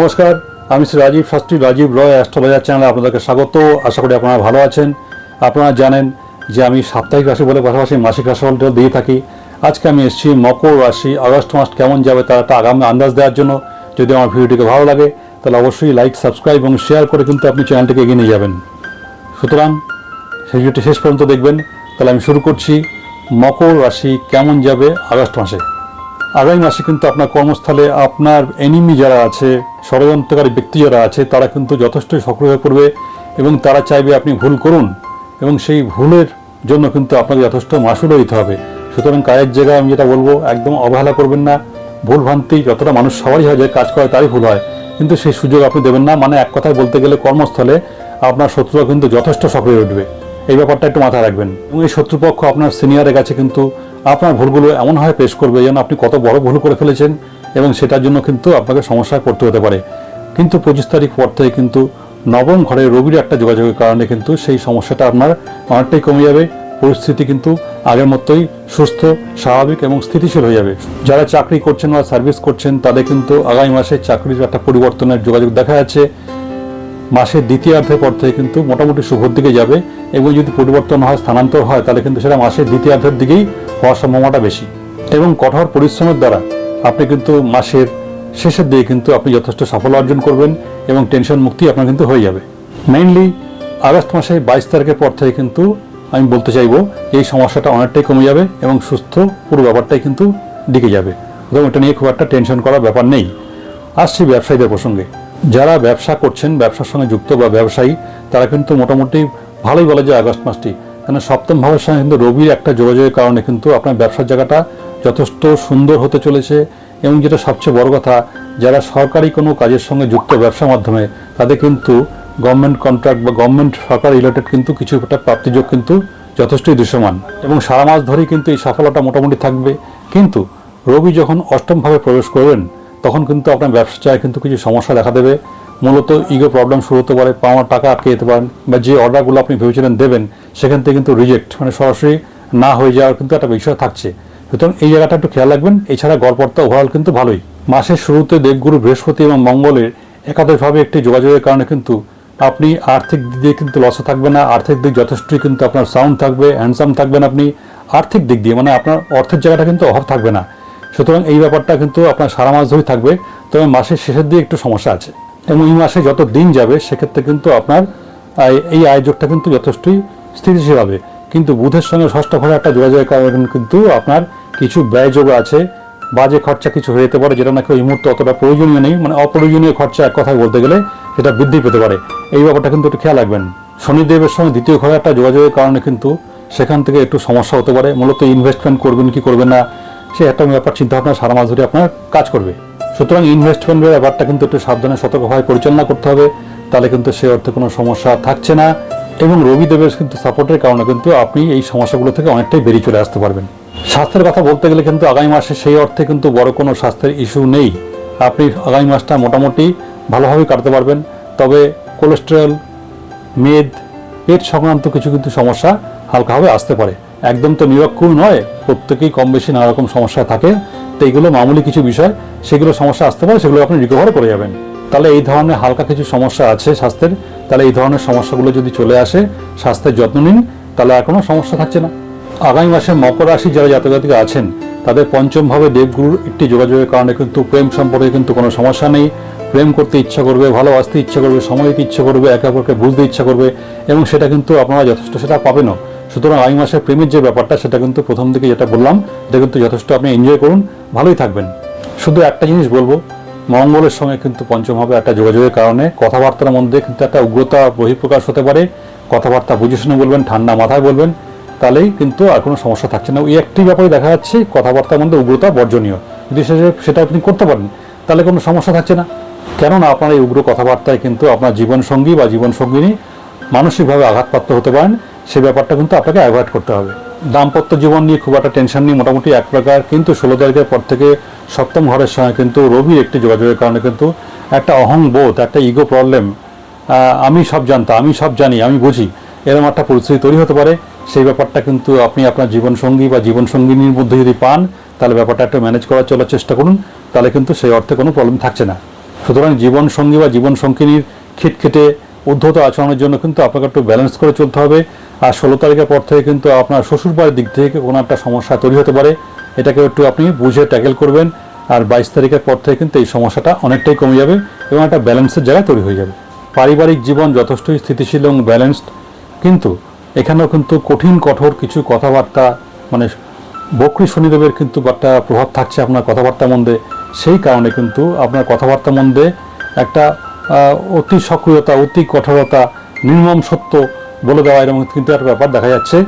নমস্কার, আমি শ্রী রাজীব শাস্ত্রী রাজীব রয় অ্যাস্ট্রোলজার চ্যানেলে আপনাদেরকে স্বাগত। আশা করি আপনারা ভালো আছেন। আপনারা জানেন যে আমি সাপ্তাহিক রাশি বলে পাশাপাশি মাসিক রাশিফলটা দিয়ে থাকি। আজকে আমি এসেছি মকর রাশি, আগস্ট মাস কেমন যাবে তার একটা আগামী আন্দাজ দেওয়ার জন্য। যদি আমার ভিডিওটিকে ভালো লাগে, তাহলে অবশ্যই লাইক সাবস্ক্রাইব এবং শেয়ার করে কিন্তু আপনি চ্যানেলটিকে এগিয়ে নিয়ে যাবেন। সুতরাং সেই ভিডিওটি শেষ পর্যন্ত দেখবেন। তাহলে আমি শুরু করছি। মকর রাশি কেমন যাবে আগস্ট মাসে? আগামী মাসে কিন্তু আপনার কর্মস্থলে আপনার এনিমি যারা আছে, ষড়যন্ত্রকারী ব্যক্তি যারা আছে, তারা কিন্তু যথেষ্টই সক্রিয় পড়বে এবং তারা চাইবে আপনি ভুল করুন এবং সেই ভুলের জন্য কিন্তু আপনাকে যথেষ্ট মাসুলও দিতে হবে। সুতরাং কাজের জায়গায় আমি যেটা বলব, একদম অবহেলা করবেন না। ভুল ভ্রান্তি যতটা মানুষ সবারই হয় যে কাজ করে, তারই ভুল হয়। কিন্তু সেই সুযোগ আপনি দেবেন না। মানে এক কথায় বলতে গেলে কর্মস্থলে আপনার শত্রুরা কিন্তু যথেষ্ট সক্রিয় উঠবে। এই ব্যাপারটা একটু মাথায় রাখবেন। এবং এই শত্রুপক্ষ আপনার সিনিয়রের কাছে কিন্তু আপনার ভুলগুলো এমনভাবে পেশ করবে যেন আপনি কত বড় ভুল করে ফেলেছেন এবং সেটার জন্য কিন্তু আপনাকে সমস্যায় পড়তে হতে পারে। কিন্তু পঁচিশ তারিখ পর থেকে কিন্তু নবম ঘরে রবির একটা যোগাযোগের কারণে কিন্তু সেই সমস্যাটা আপনার অনেকটাই কমে যাবে। পরিস্থিতি কিন্তু আগের মতোই সুস্থ, স্বাভাবিক এবং স্থিতিশীল হয়ে যাবে। যারা চাকরি করছেন বা সার্ভিস করছেন, তাদের কিন্তু আগামী মাসে চাকরির একটা পরিবর্তনের যোগাযোগ দেখা যাচ্ছে। মাসের দ্বিতীয়ার্ধের পর থেকে কিন্তু মোটামুটি শুভর দিকে যাবে। এবং যদি পরিবর্তন হয়, স্থানান্তর হয়, তাহলে কিন্তু সেটা মাসের দ্বিতীয়ার্ধের দিকেই হওয়ার সম্ভাবনাটা বেশি। এবং কঠোর পরিশ্রমের দ্বারা আপনি কিন্তু মাসের শেষের দিকে কিন্তু আপনি যথেষ্ট সাফল্য অর্জন করবেন এবং টেনশন মুক্তি আপনার কিন্তু হয়ে যাবে। মেইনলি আগস্ট মাসে বাইশ তারিখের পর থেকে কিন্তু আমি বলতে চাইব, এই সমস্যাটা অনেকটাই কমে যাবে এবং সুস্থ পুরো ব্যাপারটাই কিন্তু দিকে যাবে। এবং এটা নিয়ে খুব একটা টেনশন করার ব্যাপার নেই। আসছি ব্যবসায়ীদের প্রসঙ্গে। যারা ব্যবসা করছেন, ব্যবসার সঙ্গে যুক্ত বা ব্যবসায়ী, তারা কিন্তু মোটামুটি ভালোই বলা যায় আগস্ট মাসটি। কেন সপ্তম ভাবের সঙ্গে কিন্তু রবির একটা যোগাযোগের কারণে কিন্তু আপনার ব্যবসার জায়গাটা যথেষ্ট সুন্দর হতে চলেছে। এবং যেটা সবচেয়ে বড় কথা, যারা সরকারি কোনো কাজের সঙ্গে যুক্ত ব্যবসার মাধ্যমে, তাদের কিন্তু গভর্নমেন্ট কন্ট্রাক্ট বা গভর্নমেন্ট সরকার রিলেটেড কিন্তু কিছু একটা প্রাপ্তিযোগ কিন্তু যথেষ্টই দৃশ্যমান। এবং সারা মাস ধরেই কিন্তু এই সাফল্যটা মোটামুটি থাকবে। কিন্তু রবি যখন অষ্টমভাবে প্রবেশ করবেন তখন কিন্তু আপনার ব্যবসায় কিন্তু কিছু সমস্যা দেখা দেবে। মূলত ইগো প্রবলেম শুরু হতে পারে পাওয়ার টাকা আটকে যেতে পারেন বা যে অর্ডারগুলো আপনি ভেবেছিলেন দেবেন, সেখান থেকে কিন্তু রিজেক্ট মানে সরাসরি না হয়ে যাওয়ার কিন্তু একটা বিষয় থাকছে। সুতরাং এই জায়গাটা একটু খেয়াল রাখবেন, এছাড়া গড়পড়তা ওভারঅল কিন্তু ভালোই। মাসের শুরুতে দেবগুরু বৃহস্পতি এবং মঙ্গলের একাদশভাবে একটি যোগাযোগের কারণে কিন্তু আপনি আর্থিক দিক দিয়ে কিন্তু লসে থাকবে না, আর্থিক দিক যথেষ্টই কিন্তু আপনার সাউন্ড থাকবে হ্যান্ডসাম থাকবেন আপনি। আর্থিক দিক দিয়ে মানে আপনার অর্থের জায়গাটা কিন্তু অভাব থাকবে না। সুতরাং এই ব্যাপারটা কিন্তু আপনার সারা মাস ধরেই থাকবে। তবে মাসের শেষের দিকে একটু সমস্যা আছে। এবং এই মাসে যত দিন যাবে, সেক্ষেত্রে কিন্তু আপনার এই আয়োজকটা কিন্তু যথেষ্টই স্থিতিশীল হবে। কিন্তু বুধের সঙ্গে ষষ্ঠ ঘরে একটা যোগাযোগের কারণে কিন্তু আপনার কিছু ব্যয়যোগ আছে। বাজে খরচা কিছু হয়ে যেতে পারে, যেটা নাকি ওই মুহূর্তে অতটা প্রয়োজনীয় নেই। মানে অপ্রয়োজনীয় খরচা এক কথায় বলতে গেলে সেটা বৃদ্ধি পেতে পারে। এই ব্যাপারটা কিন্তু একটু খেয়াল রাখবেন। শনিদেবের সঙ্গে দ্বিতীয় ঘরে একটা যোগাযোগের কারণে কিন্তু সেখান থেকে একটু সমস্যা হতে পারে। মূলত ইনভেস্টমেন্ট করবেন কি করবেন না সে একটা ব্যাপার চিন্তা ভাবনা সারা মাস ধরে আপনার কাজ করবে। সুতরাং ইনভেস্টমেন্টের ব্যাপারটা কিন্তু একটু সাবধানে, সতর্কভাবে পরিচালনা করতে হবে। তাহলে কিন্তু সে অর্থে কোনো সমস্যা থাকছে না। এবং রবিদেবের কিন্তু সাপোর্টের কারণে কিন্তু আপনি এই সমস্যাগুলো থেকে অনেকটাই বেরিয়ে চলে আসতে পারবেন। স্বাস্থ্যের কথা বলতে গেলে কিন্তু আগামী মাসে সেই অর্থে কিন্তু বড় কোনো স্বাস্থ্যের ইস্যু নেই। আপনি আগামী মাসটা মোটামুটি ভালোভাবেই কাটাতে পারবেন। তবে কোলেস্টেরল মেদ পেট সংক্রান্ত কিছু কিন্তু সমস্যা হালকাভাবে আসতে পারে। একদম তো নিরক্ষর নয়, প্রত্যেকেই কম বেশি নানা রকম সমস্যা থাকে, তো এইগুলো মামুলি কিছু বিষয়, সেগুলো সমস্যা আসতে পারে, সেগুলো আপনি রিকভার করে যাবেন। তাহলে এই ধরনের হালকা কিছু সমস্যা আছে স্বাস্থ্যের, তাহলে এই ধরনের সমস্যাগুলো যদি চলে আসে, স্বাস্থ্যের যত্ন নিন, তাহলে আর কোনো সমস্যা থাকছে না। আগামী মাসে মকর রাশি যারা জাতক আছেন, তাদের পঞ্চমভাবে দেবগুরুর একটি যোগাযোগের কারণে কিন্তু প্রেম সম্পর্কে কিন্তু কোনো সমস্যা নেই। প্রেম করতে ইচ্ছা করবে, ভালোবাসতে ইচ্ছা করবে, সময় দিতে ইচ্ছা করবে, একে অপরকে বুঝতে ইচ্ছা করবে, এবং সেটা কিন্তু আপনারা যথেষ্ট সেটা পাবেনও। সুতরাং আগামী মাসে প্রেমের যে ব্যাপারটা, সেটা কিন্তু প্রথম দিকে যেটা বললাম, এটা কিন্তু যথেষ্ট আপনি এনজয় করুন, ভালোই থাকবেন। শুধু একটা জিনিস বলব, মঙ্গলের সঙ্গে কিন্তু পঞ্চম হবে একটা যোগাযোগের কারণে কথাবার্তার মধ্যে কিন্তু একটা উগ্রতা বহিঃপ্রকাশ হতে পারে, কথাবার্তা বুঝে শুনে বলবেন, ঠান্ডা মাথায় বলবেন, তাহলেই কিন্তু আর কোনো সমস্যা থাকছে না। ওই একটি ব্যাপারে দেখা যাচ্ছে, কথাবার্তার মধ্যে উগ্রতা বর্জনীয়। যদি সেটা আপনি করতে পারেন, তাহলে কোনো সমস্যা থাকছে না। কেননা আপনার এই উগ্র কথাবার্তায় কিন্তু আপনার জীবনসঙ্গী বা জীবনসঙ্গিনী মানসিকভাবে আঘাতপ্রাপ্ত হতে পারেন সেই ব্যাপারটা কিন্তু আপনাকে অ্যাভয়েড করতে হবে। দাম্পত্য জীবন নিয়ে খুব একটা টেনশন নিয়ে মোটামুটি এক প্রকার, কিন্তু ষোলো তারিখের পর থেকে সপ্তম ঘরের সময় কিন্তু রবির একটি যোগাযোগের কারণে কিন্তু একটা অহংবোধ, একটা ইগো প্রবলেম আমি সব জানতাম, আমি সব জানি, আমি বুঝি। এরকম একটা পরিস্থিতি তৈরি হতে পারে। সেই ব্যাপারটা কিন্তু আপনি আপনার জীবনসঙ্গী বা জীবনসঙ্গিনীর মধ্যে যদি পান, তাহলে ব্যাপারটা একটু ম্যানেজ করার চলার চেষ্টা করুন, তাহলে কিন্তু সেই অর্থে কোনো প্রবলেম থাকছে না। সুতরাং জীবন সঙ্গী বা জীবন সঙ্গিনীর খিটখিটে, উদ্ধত আচরণের জন্য কিন্তু আপনাকে একটু ব্যালেন্স করে চলতে হবে। আর ষোলো তারিখের পর থেকে কিন্তু আপনার শ্বশুরবাড়ির দিক থেকে কোনো একটা সমস্যা তৈরি হতে পারে। এটাকে একটু আপনি বুঝে ট্যাকেল করবেন। আর বাইশ তারিখের পর থেকে কিন্তু এই সমস্যাটা অনেকটাই কমে যাবে এবং একটা ব্যালেন্সের জায়গা তৈরি হয়ে যাবে। পারিবারিক জীবন যথেষ্টই স্থিতিশীল এবং ব্যালেন্সড। কিন্তু এখানেও কিন্তু কঠিন, কঠোর কিছু কথাবার্তা মানে বকরি শনিদেবের কিন্তু একটা প্রভাব থাকছে আপনার কথাবার্তার মধ্যে। সেই কারণে কিন্তু আপনার কথাবার্তার মধ্যে একটা অতি সক্রিয়তা, অতি কঠোরতা নির্মম সত্য বলে দেওয়া এরকম কিন্তু একটা ব্যাপার দেখা যাচ্ছে।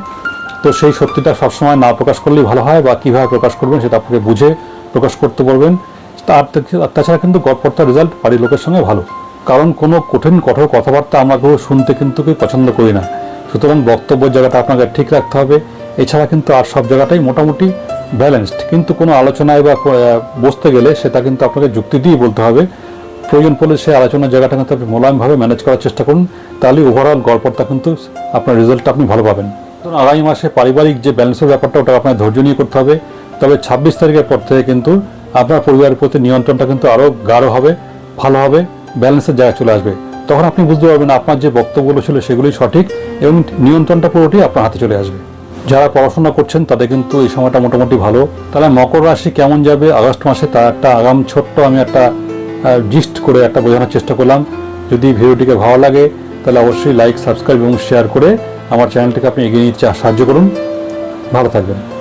তো সেই সত্যিটা সবসময় না প্রকাশ করলেই ভালো হয় বা কীভাবে প্রকাশ করবেন সেটা আপনাকে বুঝে প্রকাশ করতে বলবেন। তার তাছাড়া কিন্তু গড়পড়তার রেজাল্ট বাড়ির লোকের সঙ্গে ভালো। কারণ কোনো কঠিন, কঠোর কথাবার্তা আমরা কেউ শুনতে কিন্তু কেউ পছন্দ করি না। সুতরাং বক্তব্যের জায়গাটা আপনাকে ঠিক রাখতে হবে। এছাড়া কিন্তু আর সব জায়গাটাই মোটামুটি ব্যালেন্সড কিন্তু কোনো আলোচনায় বা বসতে গেলে সেটা কিন্তু আপনাকে যুক্তি দিয়ে বলতে হবে। প্রয়োজন পড়লে সেই আলোচনার জায়গাটা কিন্তু আপনি মোলায়েমভাবে ম্যানেজ করার চেষ্টা করুন। তাহলে ওভারঅল গড়পড়টা কিন্তু আপনার রেজাল্টটা আপনি ভালো পাবেন। ধরুন আগামী মাসে পারিবারিক যে ব্যালেন্সের ব্যাপারটা, ওটা আপনার ধৈর্য নিয়ে করতে হবে। তবে ছাব্বিশ তারিখের পর থেকে কিন্তু আপনার পরিবারের প্রতি নিয়ন্ত্রণটা কিন্তু আরও গাঢ় হবে, ভালো হবে ব্যালেন্সের জায়গায় চলে আসবে। তখন আপনি বুঝতে পারবেন আপনার যে বক্তব্যগুলো ছিল সেগুলোই সঠিক এবং নিয়ন্ত্রণটা পুরোটাই আপনার হাতে চলে আসবে। যারা পড়াশোনা করছেন, তাদের কিন্তু এই সময়টা মোটামুটি ভালো। তাহলে মকর রাশি কেমন যাবে? আগস্ট মাসে তার একটা আগাম, ছোট্ট আমি একটা জিস্ট করে একটা বোঝানোর চেষ্টা করলাম। যদি ভিডিওটিকে ভালো লাগে, তাহলে অবশ্যই লাইক সাবস্ক্রাইব এবং শেয়ার করে আমার চ্যানেলটিকে আপনি এগিয়ে নিতে সাহায্য করুন। ভালো থাকবেন।